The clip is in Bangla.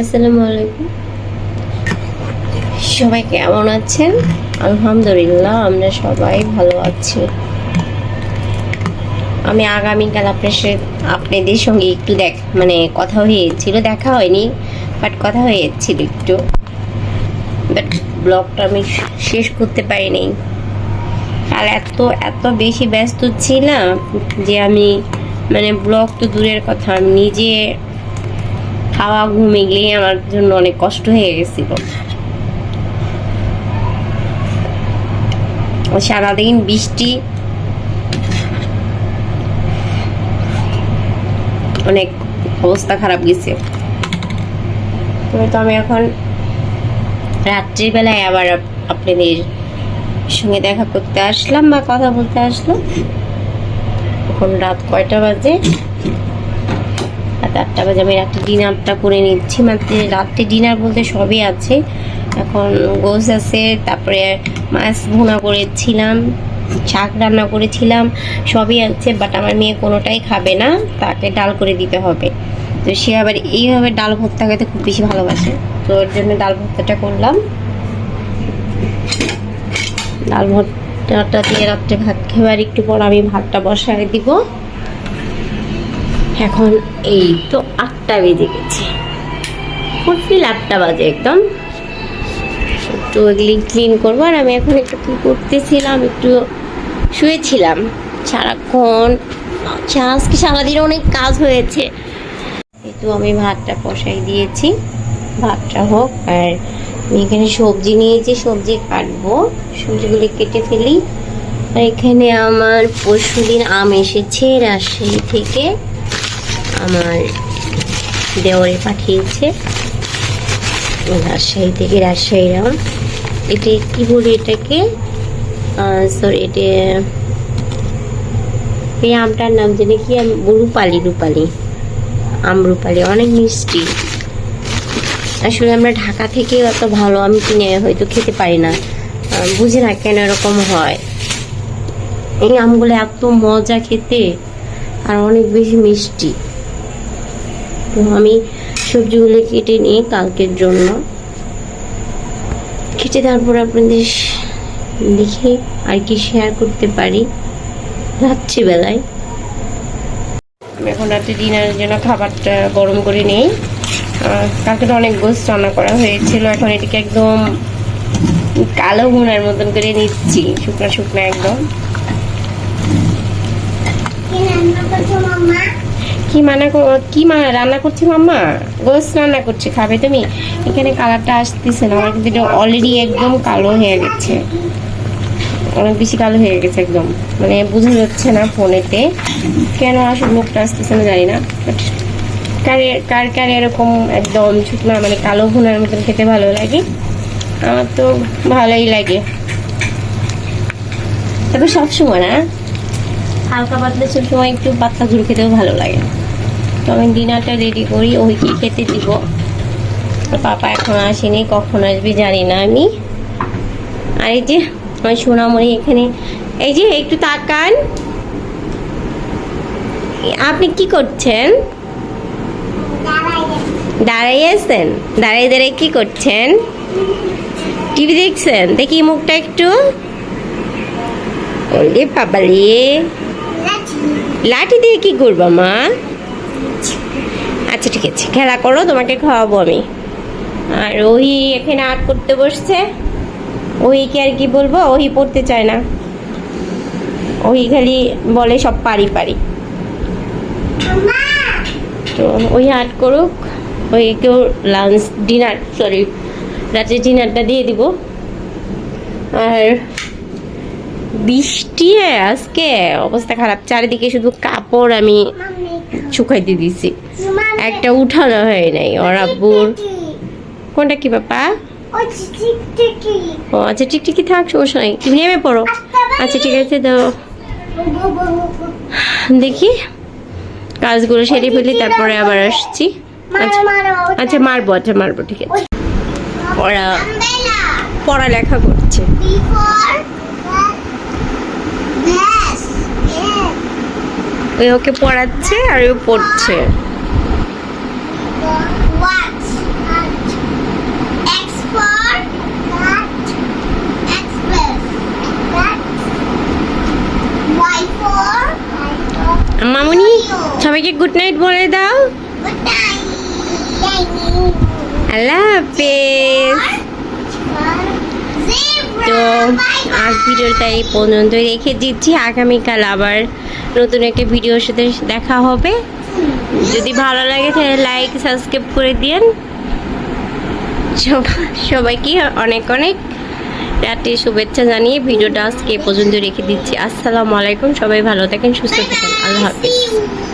আসসালামু আলাইকুম। সবাই কেমন আছেন? আলহামদুলিল্লাহ, আমরা সবাই ভালো আছি। আমি আগামীকাল আপনার সাথে আপনাদের সঙ্গে একটু দেখ মানে কথা হয়েছিল, দেখা হয়নি বাট কথা হয়েছিল একটু। বাট ব্লগটা আমি শেষ করতে পারিনি। আর এত এত বেশি ব্যস্ত ছিলাম যে আমি মানে ব্লগ তো দূরের কথা, আমি নিজে খাওয়া ঘুমে গেলে আমার জন্য অনেক কষ্ট হয়ে গেছিল। সারাদিন বৃষ্টি, অনেক অবস্থা খারাপ গেছে। তো আমি এখন রাত্রিবেলায় আবার আপনাদের সঙ্গে দেখা করতে আসলাম বা কথা বলতে আসলাম। এখন রাত কয়টা বাজে? রাত আটটা বাজে, আমি রাত্রে ডিনারটা করে নিচ্ছি। মানে রাত্রে ডিনার বলতে সবই আছে। এখন গোস আছে, তারপরে মাছ ভুনা করেছিলাম, শাক রান্না করেছিলাম, সবই আছে বাট আমার মেয়ে কোনোটাই খাবে না, তাকে ডাল করে দিতে হবে। তো সে আবার এইভাবে ডাল ভর্তা খেতে খুব বেশি ভালোবাসে। তো ওর জন্য ডাল ভর্তাটা করলাম। ডাল ভর্তাটা দিয়ে রাত্রে ভাত খাবার, একটু পর আমি ভাতটা বসায় দিব। এখন এই তো আটটা বেজে গেছে। ফুটফিল আটটা বাজে একদম। একটু এগুলি ক্লিন করব আর আমি এখন একটু কী করতেছিলাম একটু শুয়েছিলাম। সারাক্ষণ আচ্ছা, আজকে সারাদিন অনেক কাজ হয়েছে। তো আমি ভাতটা বসাই দিয়েছি। ভাতটা হোক আর আমি এখানে সবজি নিয়েছি সবজি কাটবো। সবজিগুলি কেটে ফেলি। আর এখানে আমার পরশুদিন আম এসেছে রাজশাহী থেকে। আমার দেওয়ারে পাঠিয়েছে। রাজশাহী থেকে রাজশাহী আম এটা কি বলি এটাকে? সরি এটা এই আমটার নাম জানি কি? আম, রূপালি রূপালি। আমরুপালি অনেক মিষ্টি। আসলে আমরা ঢাকা থেকে অত ভালো আম কিনে হয়তো খেতে পারি না। বুঝি না কেন এরকম হয়। এই আমগুলো এত মজা খেতে, আর অনেক বেশি মিষ্টি। তো আমি সবজিগুলো কেটে নিই কালকের জন্য কেটে তারপর আপনাদের দেখি আর কি শেয়ার করতে পারি রাত্রিবেলায়। আমি এখন রাতে ডিনারের জন্য খাবারটা গরম করে নিই। কালকে তো অনেক গোস্ত রান্না করা হয়েছিল এখন এটাকে একদম কালো ভুনার মতন করে নিচ্ছি শুকনো শুকনো একদম। কি মানা কি মা রান্না করছি মাম্মা? গোস রান্না করছে, খাবে তুমি? এখানে কালারটা আসতেছে না, আমার কিন্তু এটা অলরেডি একদম কালো হয়ে গেছে। অনেক বেশি কালো হয়ে গেছে একদম। মানে বোঝা যাচ্ছে না ফোনেতে। কেন আসলে লোকটা আসতেছে না জানি না কার কার এরকম একদম শুকনা মানে কালো ভুনার মতন খেতে ভালো লাগে? আমার তো ভালোই লাগে। তবে সবসময় না, হালকা পাতলা সবসময় একটু পাতলা ঝুল খেতেও ভালো লাগে। আমি ডিনারটা রেডি করি ওইকে খেতে দিব? পাপা এখন আসেনি, কখন আসবে জানি না আমি। আর এই যে, আমার সোনামণি এখানে। এই যে, একটু তাকান। আপনি কি করছেন? দাঁড়াই আছেন। দাঁড়াই দাঁড়াই কি করছেন? টিভি দেখছেন? দেখি মুখটা একটু। লাঠি দিয়ে কি করব মা? আচ্ছা ঠিক আছে। খেলা করো তোমাকে খাওয়াবো আমি। আর ওই এখানে আর্ট করতে বসছে। ওহিকে আর কি বলব? ওহি পড়তে চায় না। ওহি খালি বলে সব পারি পারি। তো ওই আর্ট করুক ওইকেও লাঞ্চ ডিনার সরি রাতের ডিনারটা দিয়ে দিব। আর বৃষ্টি আজকে অবস্থা খারাপ। চারিদিকে শুধু কাপড় আমি শুকাইতে দিছি। একটা উঠানো হয় নাই ওর আব্বুর কোনটা কি বাপা ও আচ্ছা টিকটিকি। থাক সমস্যা নাই। তুমি নেমে পড়ো। আচ্ছা ঠিক আছে তো দেখি। কাজগুলো সেরে ফেলি তারপরে আবার আসছি। আচ্ছা আচ্ছা মারবো আচ্ছা মারবো ঠিক আছে। ওরা পড়ালেখা করছে। ওই ওকে পড়াচ্ছে আর ও পড়ছে। মামুনি সবাইকে গুড নাইট বলে দাও। আল্লাহ হাফেজ। তো আজ ভিডিওটা এই পর্যন্ত রেখে দিচ্ছি। আগামীকাল আবার নতুন একটা ভিডিওর সাথে দেখা হবে। যদি ভালো লাগে তাহলে লাইক সাবস্ক্রাইব করে দিন সব- সবাইকে অনেক অনেক রাতে শুভেচ্ছা জানিয়ে ভিডিওটা আজকে পর্যন্ত রেখে দিচ্ছি। আসসালামু আলাইকুম, সবাই ভালো থাকেন, সুস্থ থাকেন। আল্লাহ হাফিজ।